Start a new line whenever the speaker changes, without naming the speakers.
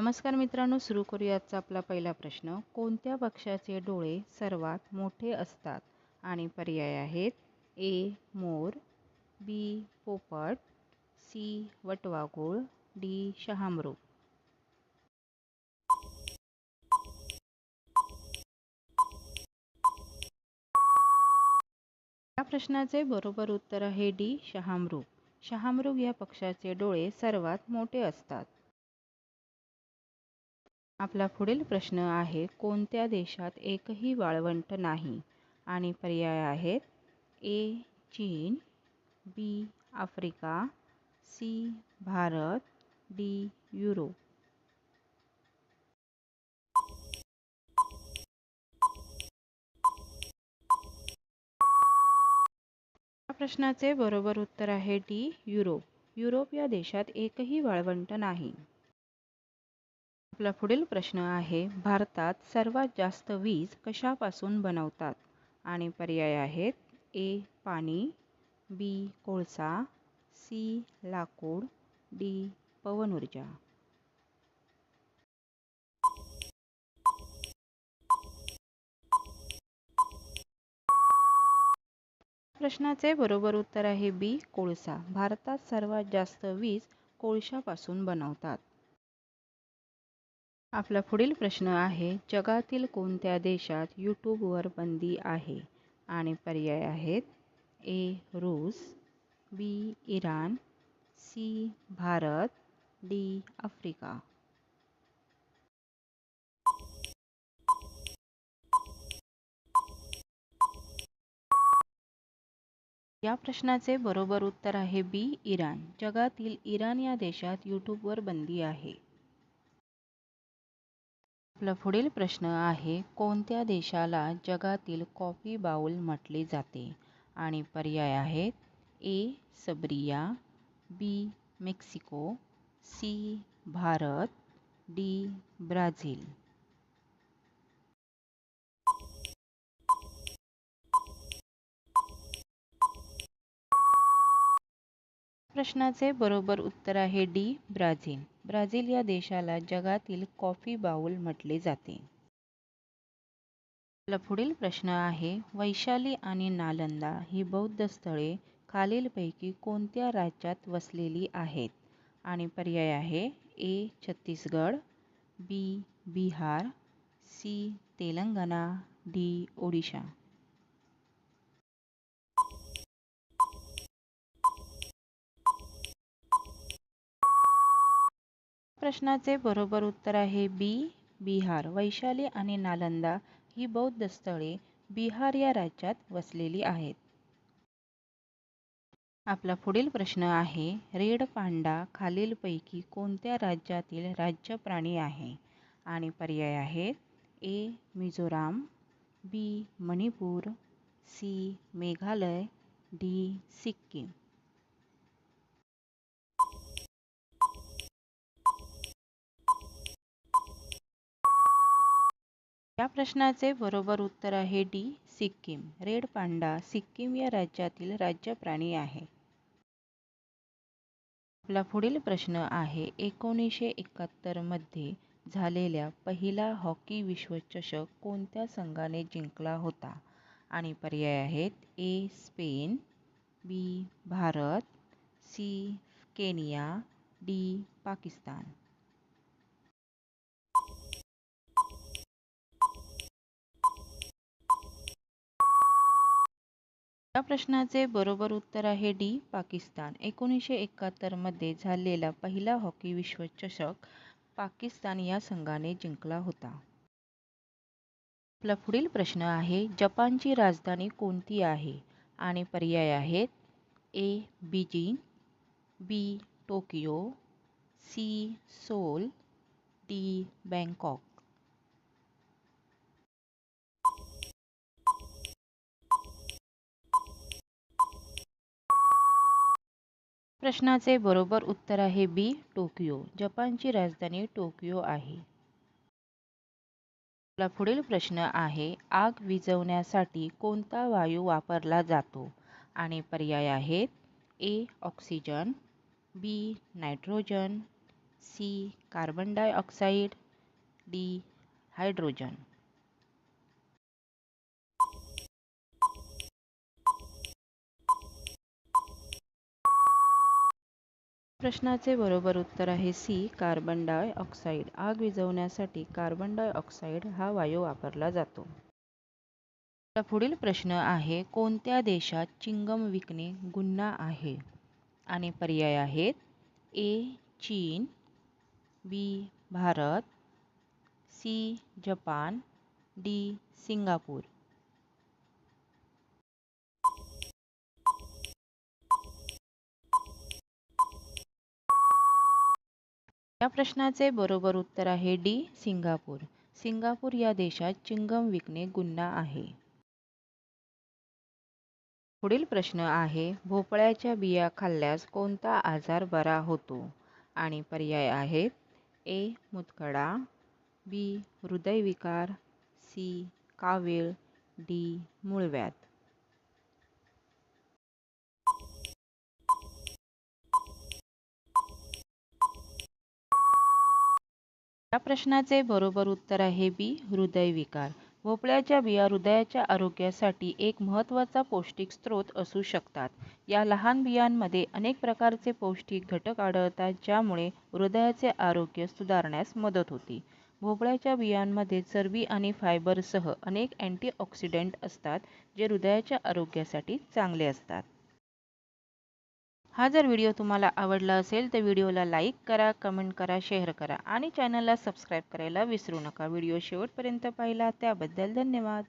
नमस्कार मित्रांनो सुरू करूयाचा आपला पहिला प्रश्न. कोणत्या पक्षाचे डोळे सर्वात मोठे असतात आणि पर्याय आहेत? ए मोर बी पोपट सी वटवागुळ डी शहामृग. या प्रश्नाचे बरोबर उत्तर आहे डी शहामृग. शहामृग या पक्षाचे डोळे सर्वात मोठे असतात. आपला पुढील प्रश्न आहे कोणत्या देशात एकही वाळवंट नाही? आणि पर्याय आहेत ए चीन B Africa C Bharat D Europe. या प्रश्नाचे बरोबर उत्तर आहे डी युरोप. युरोप या देशात एकही वाळवंट नाही. आपला पुढील प्रश्न आहे भारतात सर्वात जास्त वीज कशापासून बनवतात? आणि पर्याय आहेत ए पाणी बी कोळसा सी लाकूड डी पवन ऊर्जा. प्रश्नाचे बरोबर उत्तर आहे बी कोळसा. भारतात सर्वात जास्त वीज कोळशापासून बनवतात. आपला पुढील प्रश्न आहे जगातील कोणत्या देशात यूट्यूबवर बंदी आहे? आणि पर्याय आहेत ए रूस B Iran C Bharat D Africa. या प्रश्नाचे बरोबर उत्तर आहे बी इराण. जगातील इराण या देशात यूट्यूबवर बंदी आहे. आपला पुढील प्रश्न आहे कोणत्या देशाला जगातील कॉफी बाऊल म्हटले जाते? आणि पर्याय आहेत A Sabariya B Mexico C Bharat D Brazil. प्रश्नाचे बरोबर उत्तर आहे डी ब्राझील. ब्राझील या देशाला जगातील कॉफी बाउल म्हटले जाते. आपला पुढील प्रश्न आहे वैशाली आणि नालंदा ही बौद्ध स्थळे खालीलपैकी कोणत्या राज्यात वसलेली आहेत? आणि पर्याय आहे A Chhattisgarh B Bihar C Telangana D Odisha. प्रश्नाचे बरोबर उत्तर आहे बी बिहार. वैशाली आणि नालंदा ही बौद्ध स्थळे बिहार या राज्यात वसलेली आहेत. आपला पुढील प्रश्न आहे रेड पांडा खालीलपैकी कोणत्या राज्यातील राज्य प्राणी आहे? आणि पर्याय आहेत A Mizoram B Manipur C Meghalaya D Sikkim. या प्रश्नाचे बरोबर उत्तर आहे D Sikkim. Red panda Sikkim या राज्यातील राज्य प्राणी आहे. आपला पुढील प्रश्न आहे एकोणीसशे एकाहत्तरमध्ये झालेल्या पहिला हॉकी विश्वचषक कोणत्या संघाने जिंकला होता? आणि पर्याय आहेत A Spain B Bharat C Kenya D Pakistan. या प्रश्नाचे बरोबर उत्तर आहे डी पाकिस्तान. एकोणीसशे एकाहत्तरमध्ये झालेला पहिला हॉकी विश्वचषक पाकिस्तान या संघाने जिंकला होता. आपला पुढील प्रश्न आहे जपानची राजधानी कोणती आहे? आणि पर्याय आहेत A Beijing B Tokyo C Seoul D Bangkok. प्रश्नाचे बरोबर उत्तर आहे बी टोकियो. जपानची राजधानी टोकियो आहे. आपला पुढील प्रश्न आहे आग विझवण्यासाठी कोणता वायू वापरला जातो? आणि पर्याय आहेत A oxygen B nitrogen C carbon dioxide D hydrogen. प्रश्नाचे बरोबर उत्तर आहे सी कार्बन डायऑक्साईड. आग विझवण्यासाठी कार्बन डायऑक्साईड हा वायू वापरला जातो. पुढील प्रश्न आहे कोणत्या देशात चिंगम विकणे गुन्हा आहे? आणि पर्याय आहेत ए चीन B Bharat C Japan D Singapore. या प्रश्नाचे बरोबर उत्तर आहे डी सिंगापूर. सिंगापूर या देशात चिंगम विकणे गुन्हा आहे. पुढील प्रश्न आहे भोपळ्याच्या बिया खाल्ल्यास कोणता आजार बरा होतो? आणि पर्याय आहेत ए मुतखडा बी हृदयविकार सी कावीळ डी मुळव्यात या प्रश्नाचे बरोबर उत्तर आहे बी हृदयविकार भोपळ्याच्या बिया हृदयाच्या आरोग्यासाठी एक महत्त्वाचा पौष्टिक स्रोत असू शकतात. या लहान बियांमध्ये अनेक प्रकारचे पौष्टिक घटक आढळतात ज्यामुळे हृदयाचे आरोग्य सुधारण्यास मदत होते. भोपळ्याच्या बियांमध्ये चरबी आणि फायबरसह अनेक अँटीऑक्सिडंट असतात जे हृदयाच्या आरोग्यासाठी चांगले असतात. हा जर व्हिडिओ तुम्हाला आवडला असेल तर व्हिडिओला लाईक करा कमेंट करा शेअर करा आणि चॅनलला सबस्क्राईब करायला विसरू नका. व्हिडिओ शेवटपर्यंत पाहिला त्याबद्दल धन्यवाद.